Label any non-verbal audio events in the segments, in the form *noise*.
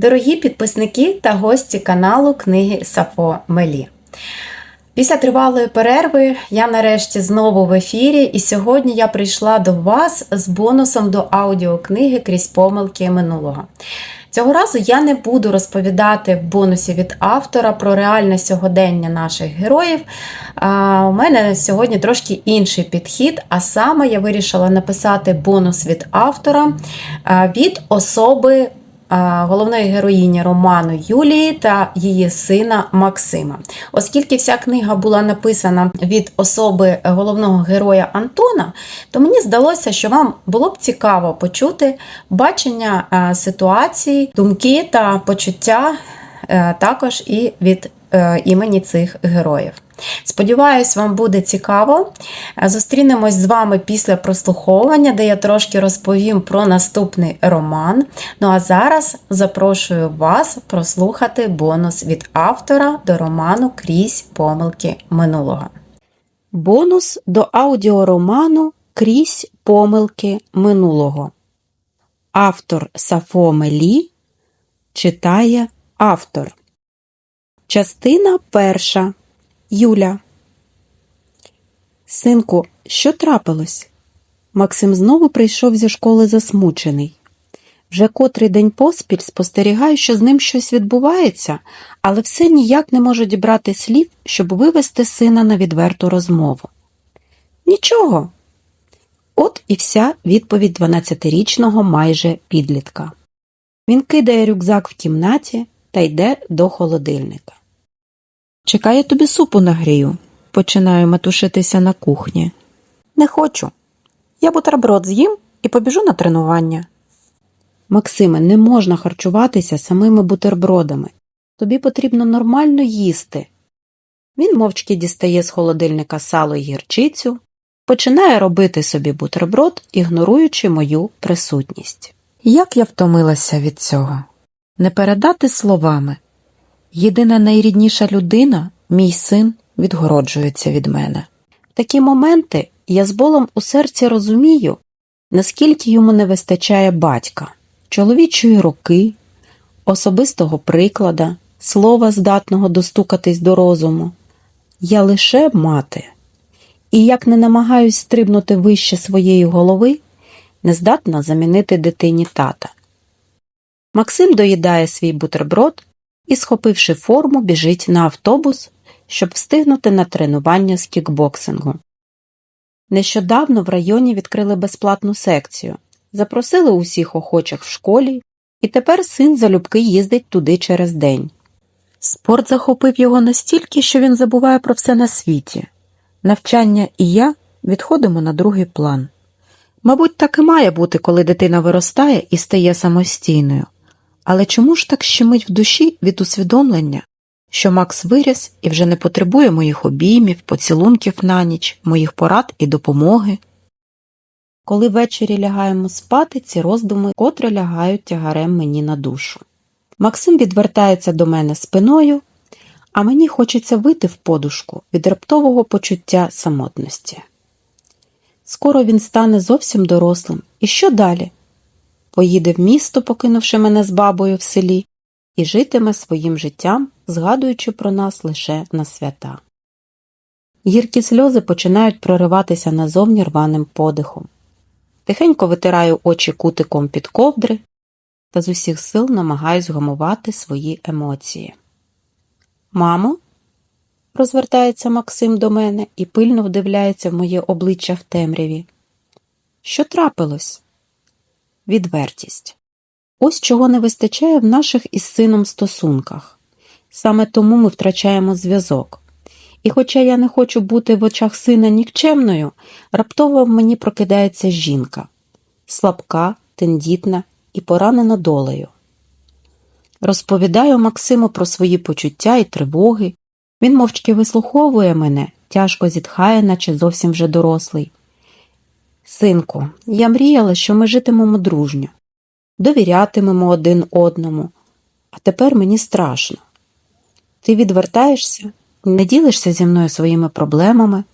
Дорогі підписники та гості каналу Книги Сафо Мелі. Після тривалої перерви я нарешті знову в ефірі, і сьогодні я прийшла до вас з бонусом до аудіокниги крізь помилки минулого. Цього разу я не буду розповідати в бонусі від автора про реальне сьогодення наших героїв. А, У мене сьогодні трошки інший підхід, а саме я вирішила написати бонус від автора від особи головної героїні роману Юлії та її сина Максима. Оскільки вся книга була написана від особи головного героя Антона, то мені здалося, що вам було б цікаво почути бачення ситуації, думки та почуття е, також і від е, імені цих героїв. Сподіваюсь, вам буде цікаво. Е, Зустрінемось з вами після прослуховування, де я трошки розповім про наступний роман. Ну а зараз запрошую вас прослухати бонус від автора до роману Крізь помилки минулого. Бонус до аудіороману Крізь помилки минулого. Автор Сафо Мелі читає автор. Частина перша. Юля. Синку, що трапилось? Максим знову прийшов зі школи засмучений. Вже котрий день поспіль спостерігаю, що з ним щось відбувається, але все ніяк не можу дібрати слів, щоб вивести сина на відверту розмову. Нічого. От і вся відповідь 12-річного майже підлітка. Він кидає рюкзак в кімнаті та йде до холодильника. Чекай, я тобі супу нагрію, починаю метушитися на кухні. Не хочу. Я бутерброд з'їм і побіжу на тренування. Максиме, не можна харчуватися самими бутербродами. Тобі потрібно нормально їсти. Він мовчки дістає з холодильника сало й гірчицю, починає робити собі бутерброд, ігноруючи мою присутність. Як я втомилася від цього? Не передати словами. Єдина найрідніша людина, мій син, відгороджується від мене. В такі моменти я з болем у серці розумію, наскільки йому не вистачає батька, чоловічої руки, особистого приклада, слова, здатного достукатись до розуму. Я лише мати. І як не намагаюсь стрибнути вище своєї голови, не здатна замінити дитині тата. Максим доїдає свій бутерброд і, схопивши форму, біжить на автобус, щоб встигнути на тренування з кікбоксингу. Нещодавно в районі відкрили безплатну секцію, запросили усіх охочих в школі, і тепер син залюбки їздить туди через день. Спорт захопив його настільки, що він забуває про все на світі. Навчання і я відходимо на другий план. Мабуть, так і має бути, коли дитина виростає і стає самостійною. Але чому ж так щемить в душі від усвідомлення, що Макс виріс і вже не потребує моїх обіймів, поцілунків на ніч, моїх порад і допомоги? Коли ввечері лягаємо спати, ці роздуми котре лягають тягарем мені на душу. Максим відвертається до мене спиною, а мені хочеться вити в подушку від раптового почуття самотності. Скоро він стане зовсім дорослим. І що далі? Поїде в місто, покинувши мене з бабою в селі, і житиме своїм життям, згадуючи про нас лише на свята. Гіркі сльози починають прориватися назовні рваним подихом. Тихенько витираю очі кутиком під ковдри та з усіх сил намагаюсь гамувати свої емоції. Мамо, розвертається Максим до мене і пильно вдивляється в моє обличчя в темряві. Що трапилось? Відвертість. Ось чого не вистачає в наших із сином стосунках. Саме тому ми втрачаємо зв'язок. І хоча я не хочу бути в очах сина нікчемною, раптово в мені прокидається жінка слабка, тендітна і поранена долею. Розповідаю Максиму про свої почуття і тривоги. Він мовчки вислуховує мене, тяжко зітхає, наче зовсім вже дорослий. Синку, я мріяла, що ми житимемо дружньо, довірятимемо один одному, а тепер мені страшно. Ти відвертаєшся, не ділишся зі мною своїми проблемами,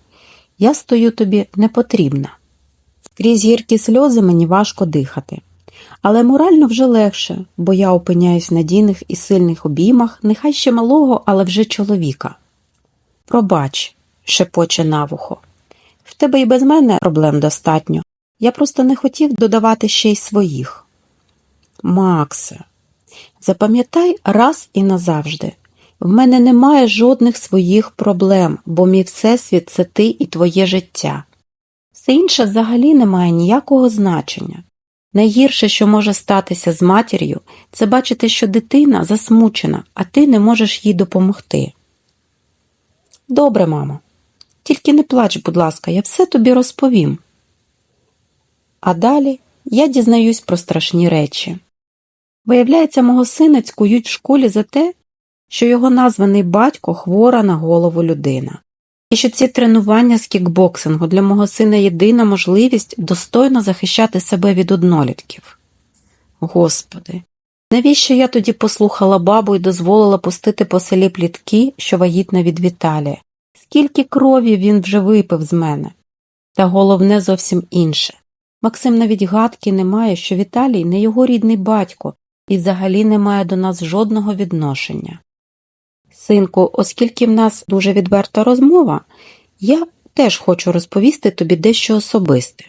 я стою тобі непотрібна. Крізь гіркі сльози мені важко дихати, Але морально вже легше, бо я опиняюсь в надійних і сильних обіймах, нехай ще малого, але вже чоловіка. Пробач, шепоче на вухо. В тебе і без мене проблем достатньо. Я просто не хотів додавати ще й своїх. Максе, запам'ятай раз і назавжди. В мене немає жодних своїх проблем, бо мій всесвіт це ти і твоє життя. Все інше взагалі не має ніякого значення. Найгірше, що може статися з матір'ю, це бачити, що дитина засмучена, а ти не можеш їй допомогти. Добре, мамо. Тільки не плач, будь ласка, я все тобі розповім. А далі я дізнаюсь про страшні речі. Виявляється, мого сина цькують в школі за те, що його названий батько хвора на голову людина, і що ці тренування з кікбоксингу для мого сина єдина можливість достойно захищати себе від однолітків. Господи, навіщо я тоді послухала бабу і дозволила пустити по селі плітки, що вагітна від Віталія? Скільки крові він вже випив з мене? Та головне зовсім інше. Максим навіть гадки не має, що Віталій не його рідний батько і взагалі не має до нас жодного відношення. Синку, оскільки в нас дуже відверта розмова, я теж хочу розповісти тобі дещо особисте.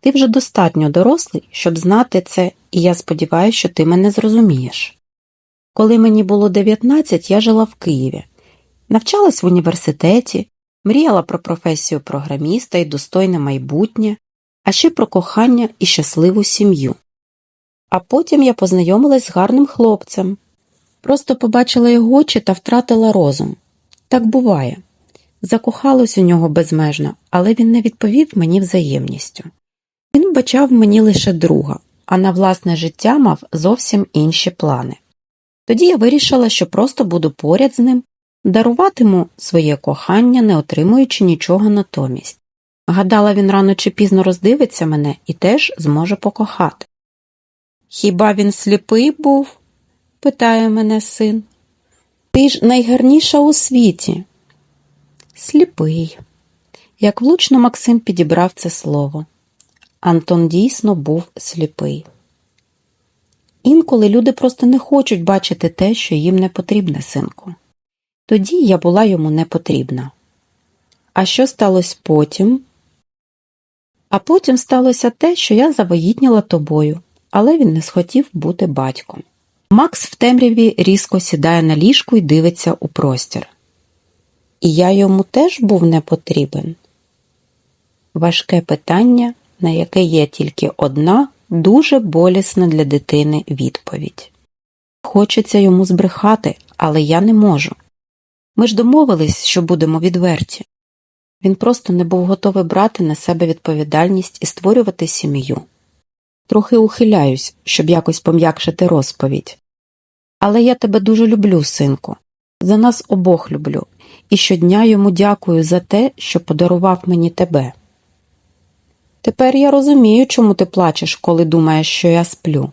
Ти вже достатньо дорослий, щоб знати це, і я сподіваюся, що ти мене зрозумієш. Коли мені було 19, я жила в Києві, навчалась в університеті, мріяла про професію програміста і достойне майбутнє, а ще про кохання і щасливу сім'ю. А потім я познайомилась з гарним хлопцем. Просто побачила його очі та втратила розум. Так буває. Закохалась у нього безмежно, але він не відповів мені взаємністю. Він бачав мені лише друга, а на власне життя мав зовсім інші плани. Тоді я вирішила, що просто буду поряд з ним, даруватиму своє кохання, не отримуючи нічого натомість. Гадала, він рано чи пізно роздивиться мене і теж зможе покохати. Хіба він сліпий був? питає мене син. Ти ж найгарніша у світі. Сліпий. Як влучно Максим підібрав це слово. Антон дійсно був сліпий. Інколи люди просто не хочуть бачити те, що їм не потрібне, синку. Тоді я була йому не потрібна. А що сталося потім? А потім сталося те, що я завагітніла тобою, але він не схотів бути батьком. Макс в темряві різко сідає на ліжку і дивиться у простір. І я йому теж був не потрібен. Важке питання, на яке є тільки одна дуже болісна для дитини відповідь. Хочеться йому збрехати, але я не можу. Ми ж домовились, що будемо відверті. Він просто не був готовий брати на себе відповідальність і створювати сім'ю. Трохи ухиляюсь, щоб якось пом'якшити розповідь. Але я тебе дуже люблю, синку, за нас обох люблю, і щодня йому дякую за те, що подарував мені тебе. Тепер я розумію, чому ти плачеш, коли думаєш, що я сплю.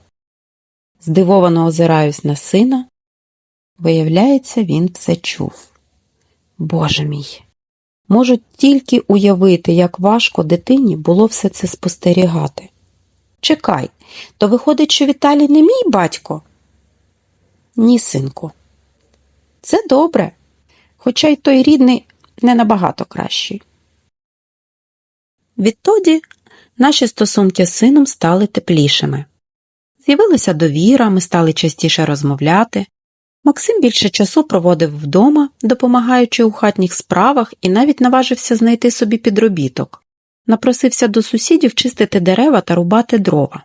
Здивовано озираюсь на сина. Виявляється, він все чув. Боже мій. Можу тільки уявити, як важко дитині було все це спостерігати. Чекай, то виходить, що Віталій не мій батько? Ні, синку. Це добре, хоча й той рідний не набагато кращий. Відтоді наші стосунки з сином стали теплішими. З'явилася довіра, ми стали частіше розмовляти. Максим більше часу проводив вдома, допомагаючи у хатніх справах, і навіть наважився знайти собі підробіток. Напросився до сусідів чистити дерева та рубати дрова.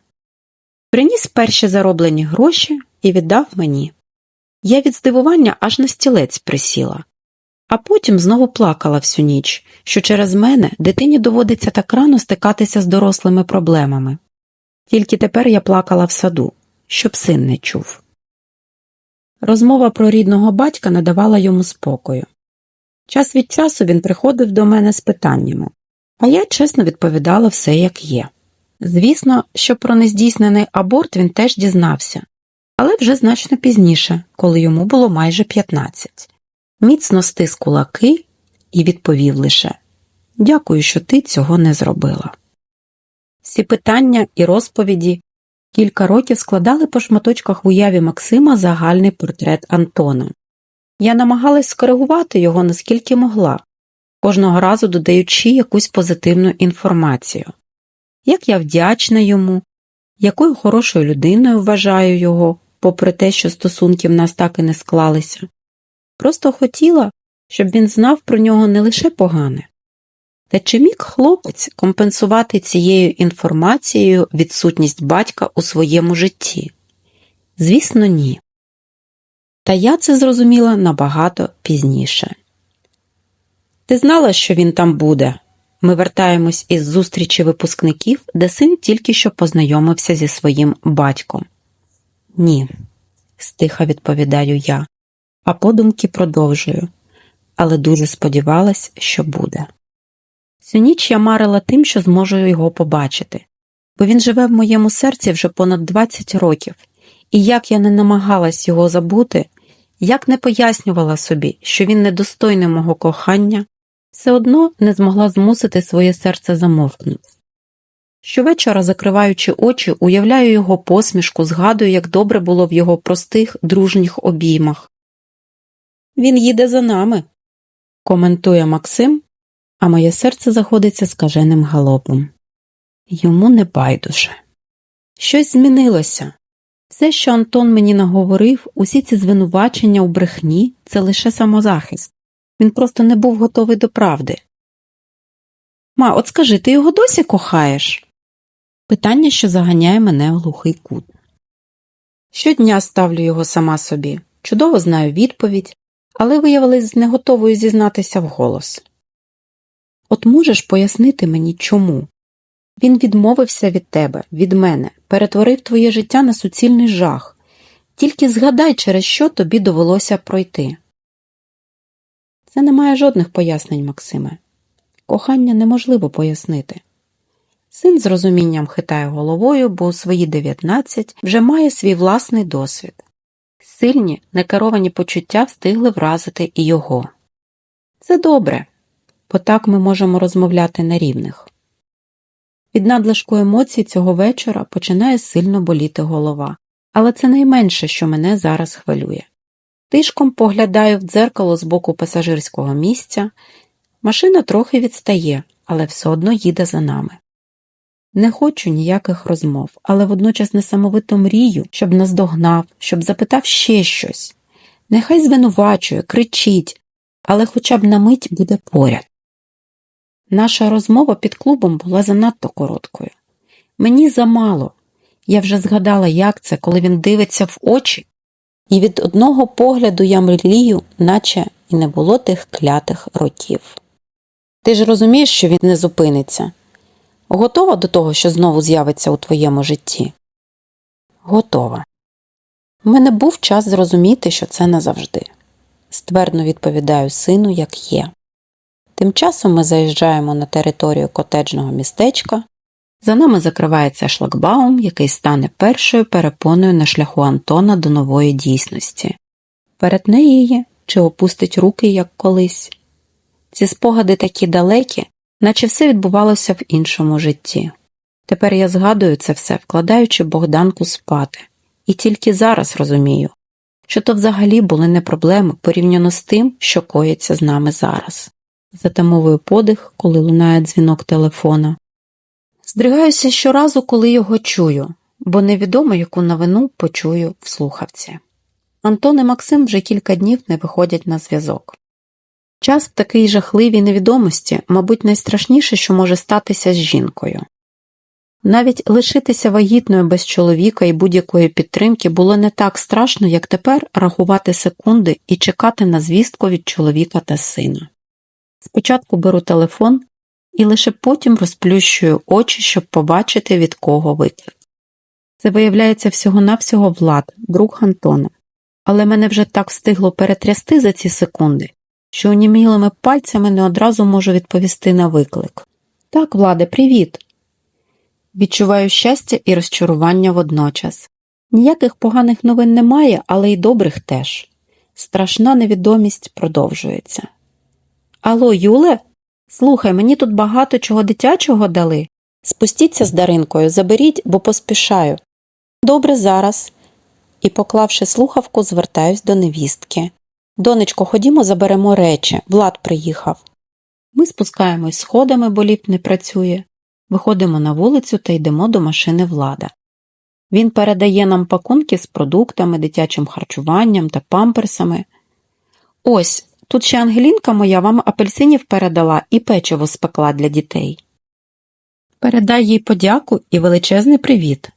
Приніс перші зароблені гроші і віддав мені. Я від здивування аж на стілець присіла, а потім знову плакала всю ніч, що через мене дитині доводиться так рано стикатися з дорослими проблемами. Тільки тепер я плакала в саду, щоб син не чув. Розмова про рідного батька не давала йому спокою. Час від часу він приходив до мене з питаннями, а я чесно відповідала все як є. Звісно, що про нездійснений аборт він теж дізнався, але вже значно пізніше, коли йому було майже 15. Міцно стис кулаки і відповів лише Дякую, що ти цього не зробила. Всі питання і розповіді Кілька років складали по шматочках в уяві Максима загальний портрет Антона. Я намагалась скоригувати його наскільки могла, кожного разу додаючи якусь позитивну інформацію. Як я вдячна йому, якою хорошою людиною вважаю його, попри те, що стосунки в нас так і не склалися. Просто хотіла, щоб він знав про нього не лише погане. Та чи міг хлопець компенсувати цією інформацією відсутність батька у своєму житті? Звісно, ні. Та я це зрозуміла набагато пізніше. Ти знала, що він там буде? Ми вертаємось із зустрічі випускників, де син тільки що познайомився зі своїм батьком. Ні, стиха відповідаю я, а подумки продовжую, але дуже сподівалась, що буде. Всю ніч я марила тим, що зможу його побачити, бо він живе в моєму серці вже понад 20 років, і як я не намагалась його забути, як не пояснювала собі, що він недостойний мого кохання, все одно не змогла змусити своє серце замовкнути. Щовечора, закриваючи очі, уявляю його посмішку, згадую, як добре було в його простих, дружніх обіймах. Він їде за нами, коментує Максим, а моє серце заходиться скаженим галопом. Йому не байдуже. Щось змінилося. Все, що Антон мені наговорив, усі ці звинувачення у брехні це лише самозахист. Він просто не був готовий до правди. Ма, от скажи, ти його досі кохаєш? Питання, що заганяє мене в глухий кут. Щодня ставлю його сама собі. Чудово знаю відповідь, але виявилась не готовою зізнатися вголос. От можеш пояснити мені, чому? Він відмовився від тебе, від мене, перетворив твоє життя на суцільний жах. Тільки згадай, через що тобі довелося пройти. Це не має жодних пояснень, Максиме. Кохання неможливо пояснити. Син з розумінням хитає головою, бо у свої 19 вже має свій власний досвід. Сильні, некеровані почуття встигли вразити і його. Це добре, бо так ми можемо розмовляти на рівних. Від надлишку емоцій цього вечора починає сильно боліти голова, але це найменше, що мене зараз хвилює. Тишком поглядаю в дзеркало з боку пасажирського місця. Машина трохи відстає, але все одно їде за нами. Не хочу ніяких розмов, але водночас несамовито мрію, щоб наздогнав, щоб запитав ще щось. Нехай звинувачує, кричить, але хоча б на мить буде поряд. Наша розмова під клубом була занадто короткою. Мені замало. Я вже згадала, як це, коли він дивиться в очі, і від одного погляду я мрію, наче і не було тих клятих років. Ти ж розумієш, що він не зупиниться. Готова до того, що знову з'явиться у твоєму житті? Готова. У мене був час зрозуміти, що це назавжди. Ствердно відповідаю сину, як є. Тим часом ми заїжджаємо на територію котеджного містечка. За нами закривається шлагбаум, який стане першою перепоною на шляху Антона до нової дійсності. Перетне її чи опустить руки, як колись. Ці спогади такі далекі, наче все відбувалося в іншому житті. Тепер я згадую це все, вкладаючи Богданку спати, і тільки зараз розумію, що то взагалі були не проблеми порівняно з тим, що коїться з нами зараз. Затамовую подих, коли лунає дзвінок телефона. Здригаюся щоразу, коли його чую, бо невідомо, яку новину почую в слухавці. Антон і Максим вже кілька днів не виходять на зв'язок. Час в такій жахливій невідомості, мабуть, найстрашніше, що може статися з жінкою. Навіть лишитися вагітною без чоловіка і будь-якої підтримки було не так страшно, як тепер рахувати секунди і чекати на звістку від чоловіка та сина. Спочатку беру телефон і лише потім розплющую очі, щоб побачити, від кого виклик. Це виявляється всього-навсього Влад, друг Антона, але мене вже так встигло перетрясти за ці секунди, що онімілими пальцями не одразу можу відповісти на виклик. Так, Владе, привіт. Відчуваю щастя і розчарування водночас. Ніяких поганих новин немає, але й добрих теж. Страшна невідомість продовжується. Алло, Юле? Слухай, мені тут багато чого дитячого дали. Спустіться з Даринкою, заберіть, бо поспішаю. Добре, зараз. І, поклавши слухавку, звертаюсь до невістки. Донечко, ходімо, заберемо речі. Влад приїхав. Ми спускаємось сходами, бо ліфт не працює. Виходимо на вулицю та йдемо до машини влада. Він передає нам пакунки з продуктами, дитячим харчуванням та памперсами. Ось, тут ще Ангелінка моя вам апельсинів передала і печиво спекла для дітей. Передай їй подяку і величезний привіт,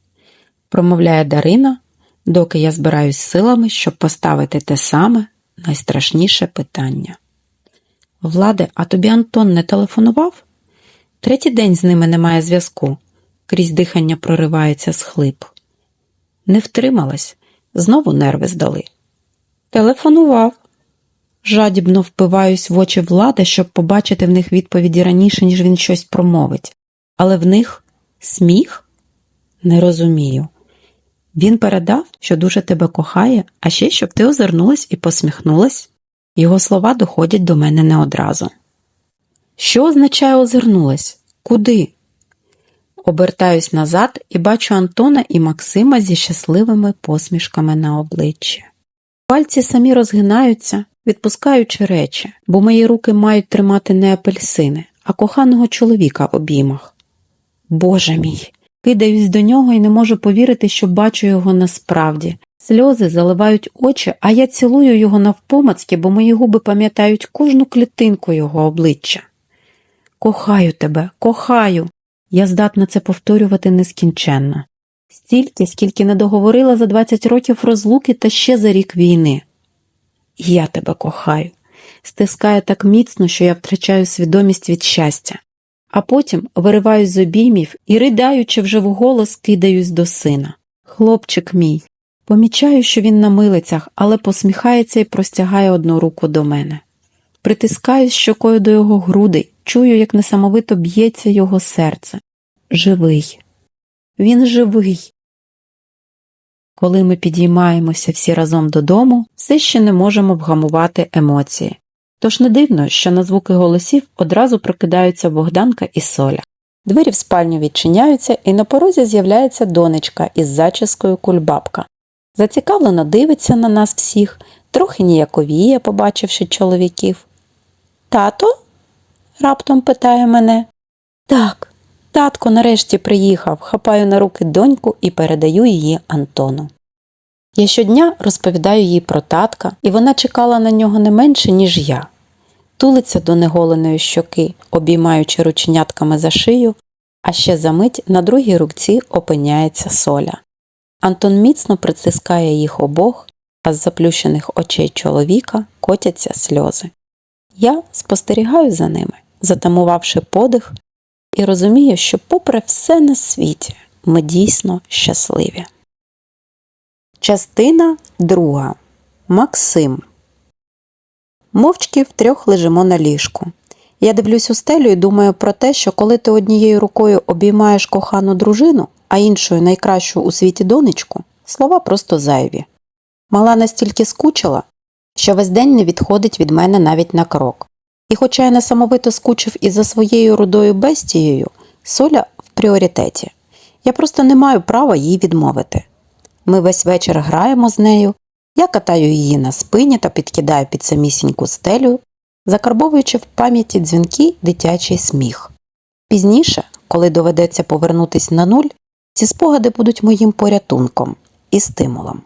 промовляє Дарина, доки я збираюсь силами, щоб поставити те саме найстрашніше питання. Владе, а тобі Антон не телефонував? Третій день з ними немає зв'язку. Крізь дихання проривається схлип. Не втрималась, знову нерви здали. Телефонував. Жадібно впиваюсь в очі влади, щоб побачити в них відповіді раніше, ніж він щось промовить. Але в них сміх? Не розумію. Він передав, що дуже тебе кохає, а ще щоб ти озирнулась і посміхнулась. Його слова доходять до мене не одразу. Що означає озирнулась? Куди? Обертаюсь назад і бачу Антона і Максима зі щасливими посмішками на обличчі. Пальці самі розгинаються, відпускаючи речі, бо мої руки мають тримати не апельсини, а коханого чоловіка в обіймах. Боже мій! Кидаюсь до нього і не можу повірити, що бачу його насправді. Сльози заливають очі, а я цілую його навпомацьки, бо мої губи пам'ятають кожну клітинку його обличчя. Кохаю тебе, кохаю. Я здатна це повторювати нескінченно. Стільки, скільки не договорила за 20 років розлуки та ще за рік війни. Я тебе кохаю. Стискає так міцно, що я втрачаю свідомість від щастя, а потім вириваюсь з обіймів і, ридаючи вже вголос, кидаюсь до сина. Хлопчик мій. Помічаю, що він на милицях, але посміхається і простягає одну руку до мене. Притискаюсь щокою до його грудей, чую, як несамовито б'ється його серце. Живий. Він живий. Коли ми підіймаємося всі разом додому, все ще не можемо вгамувати емоції. Тож не дивно, що на звуки голосів одразу прокидаються Богданка і Соля. Двері в спальню відчиняються, і на порозі з'являється донечка із зачіскою кульбабка. Зацікавлено дивиться на нас всіх, трохи ніяковіє, побачивши чоловіків. Тато? раптом питає мене. Так, татко нарешті приїхав, хапаю на руки доньку і передаю її Антону. Я щодня розповідаю їй про татка, і вона чекала на нього не менше, ніж я. Тулиться до неголеної щоки, обіймаючи ручнятками за шию, а ще за мить на другій руці опиняється соля. Антон міцно притискає їх обох, а з заплющених очей чоловіка котяться сльози. Я спостерігаю за ними, затамувавши подих, і розумію, що, попри все на світі, ми дійсно щасливі. Частина друга. Максим. Мовчки втрьох лежимо на ліжку. Я дивлюсь у стелю і думаю про те, що коли ти однією рукою обіймаєш кохану дружину, а іншою найкращу у світі донечку, слова просто зайві. Мала настільки скучила, що весь день не відходить від мене навіть на крок. І хоча я несамовито скучив і за своєю рудою бестією, соля в пріоритеті. Я просто не маю права їй відмовити. Ми весь вечір граємо з нею, я катаю її на спині та підкидаю під самісіньку стелю, закарбовуючи в пам'яті дзвінкий дитячий сміх. Пізніше, коли доведеться повернутись на нуль, ці спогади будуть моїм порятунком і стимулом.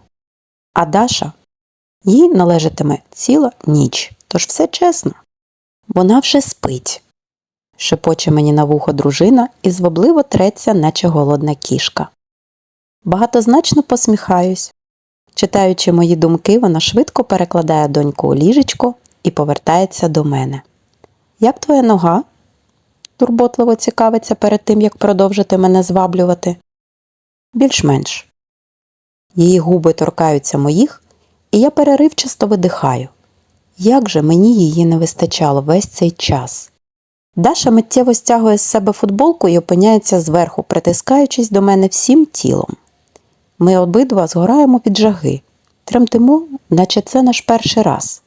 А Даша їй належатиме ціла ніч, тож все чесно. Вона вже спить. Шепоче мені на вухо дружина і звабливо треться, наче голодна кішка. Багатозначно посміхаюсь. Читаючи мої думки, вона швидко перекладає доньку у ліжечко і повертається до мене. Як твоя нога? турботливо цікавиться перед тим, як продовжити мене зваблювати. Більш-менш. Її губи торкаються моїх, і я переривчасто видихаю. Як же мені її не вистачало весь цей час. Даша миттєво стягує з себе футболку і опиняється зверху, притискаючись до мене всім тілом. Ми обидва згораємо від жаги, тремтимо, наче це наш перший раз.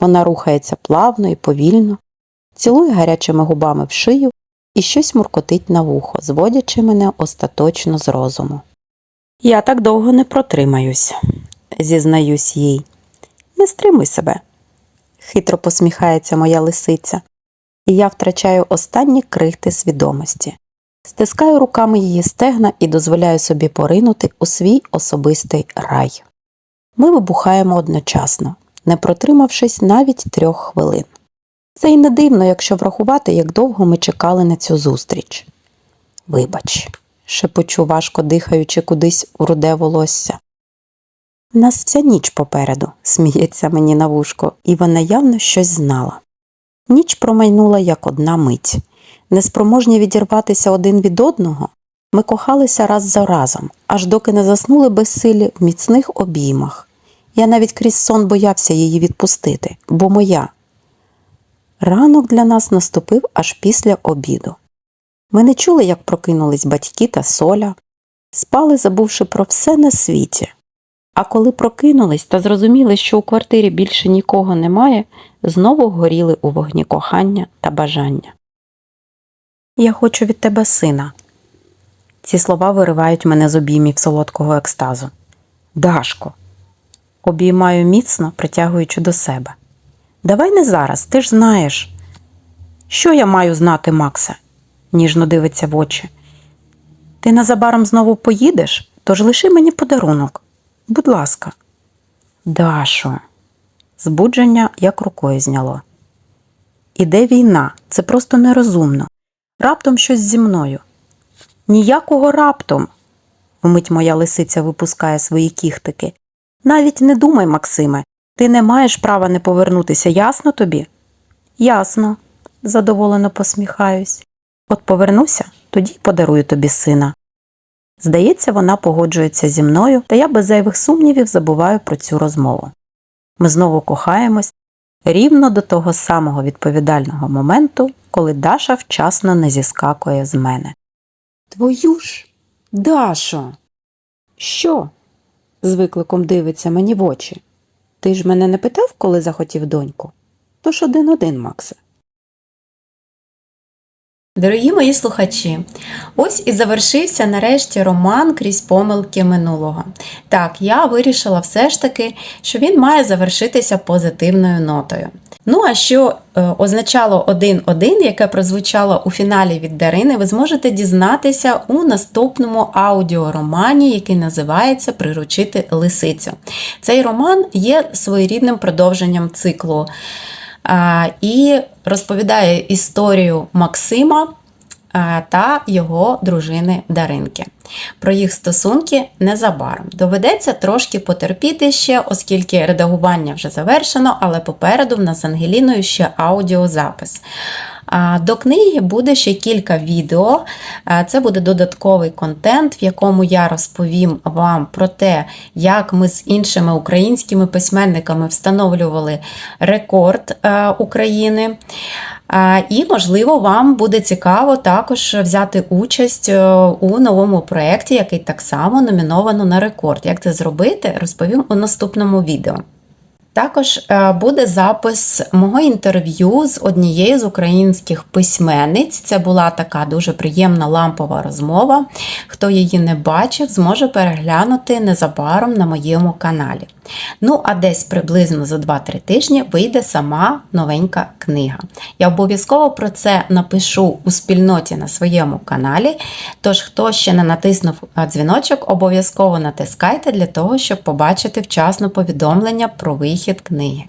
Вона рухається плавно і повільно, цілує гарячими губами в шию і щось муркотить на вухо, зводячи мене остаточно з розуму. Я так довго не протримаюсь, зізнаюсь їй. Не стримуй себе. Хитро посміхається моя лисиця, і я втрачаю останні крихти свідомості. Стискаю руками її стегна і дозволяю собі поринути у свій особистий рай. Ми вибухаємо одночасно, не протримавшись навіть трьох хвилин. Це й не дивно, якщо врахувати, як довго ми чекали на цю зустріч. Вибач, шепочу, важко дихаючи кудись у руде волосся. У нас вся ніч попереду, *laughs* сміється мені на вушко, і вона явно щось знала. Ніч промайнула як одна мить. Неспроможні відірватися один від одного, ми кохалися раз за разом, аж доки не заснули безсилі в міцних обіймах. Я навіть крізь сон боявся її відпустити, бо моя. Ранок для нас наступив аж після обіду. Ми не чули, як прокинулись батьки та соля, спали, забувши про все на світі. А коли прокинулись та зрозуміли, що у квартирі більше нікого немає, знову горіли у вогні кохання та бажання. Я хочу від тебе сина. Ці слова виривають мене з обіймів солодкого екстазу. Дашко. Обіймаю міцно, притягуючи до себе. Давай не зараз, ти ж знаєш. Що я маю знати, Макса? ніжно дивиться в очі. Ти незабаром знову поїдеш, тож лиши мені подарунок. Будь ласка. Дашо. Збудження як рукою зняло. Іде війна, це просто нерозумно. Раптом щось зі мною. Ніякого раптом. вмить моя лисиця випускає свої кіхтики. Навіть не думай, Максиме, ти не маєш права не повернутися, ясно тобі? Ясно, задоволено посміхаюсь. От повернуся, тоді подарую тобі сина. Здається, вона погоджується зі мною, та я без зайвих сумнівів забуваю про цю розмову. Ми знову кохаємось рівно до того самого відповідального моменту, коли Даша вчасно не зіскакує з мене. Твою ж, Дашо. Що? з викликом дивиться мені в очі. Ти ж мене не питав, коли захотів доньку? Тож один-один, Максе. Дорогі мої слухачі, ось і завершився нарешті роман крізь помилки минулого. Так, я вирішила все ж таки, що він має завершитися позитивною нотою. Ну а що е, означало 1-1, яке прозвучало у фіналі від Дарини, ви зможете дізнатися у наступному аудіоромані, який називається Приручити лисицю. Цей роман є своєрідним продовженням циклу а, і розповідає історію Максима та його дружини Даринки. Про їх стосунки незабаром. Доведеться трошки потерпіти ще, оскільки редагування вже завершено, але попереду в нас з Ангеліною ще аудіозапис. До книги буде ще кілька відео. Це буде додатковий контент, в якому я розповім вам про те, як ми з іншими українськими письменниками встановлювали рекорд е, України. І, можливо, вам буде цікаво також взяти участь е, у новому проєкті, який так само номіновано на рекорд. Як це зробити, розповім у наступному відео. Також е, буде запис мого інтерв'ю з однією з українських письменниць. Це була така дуже приємна лампова розмова. Хто її не бачив, зможе переглянути незабаром на моєму каналі. Ну, а десь приблизно за 2-3 тижні вийде сама новенька книга. Я обов'язково про це напишу у спільноті на своєму каналі. Тож, хто ще не натиснув дзвіночок, обов'язково натискайте для того, щоб побачити вчасно повідомлення про вихід книги.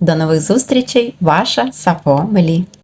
До нових зустрічей, ваша Сафо Мелі.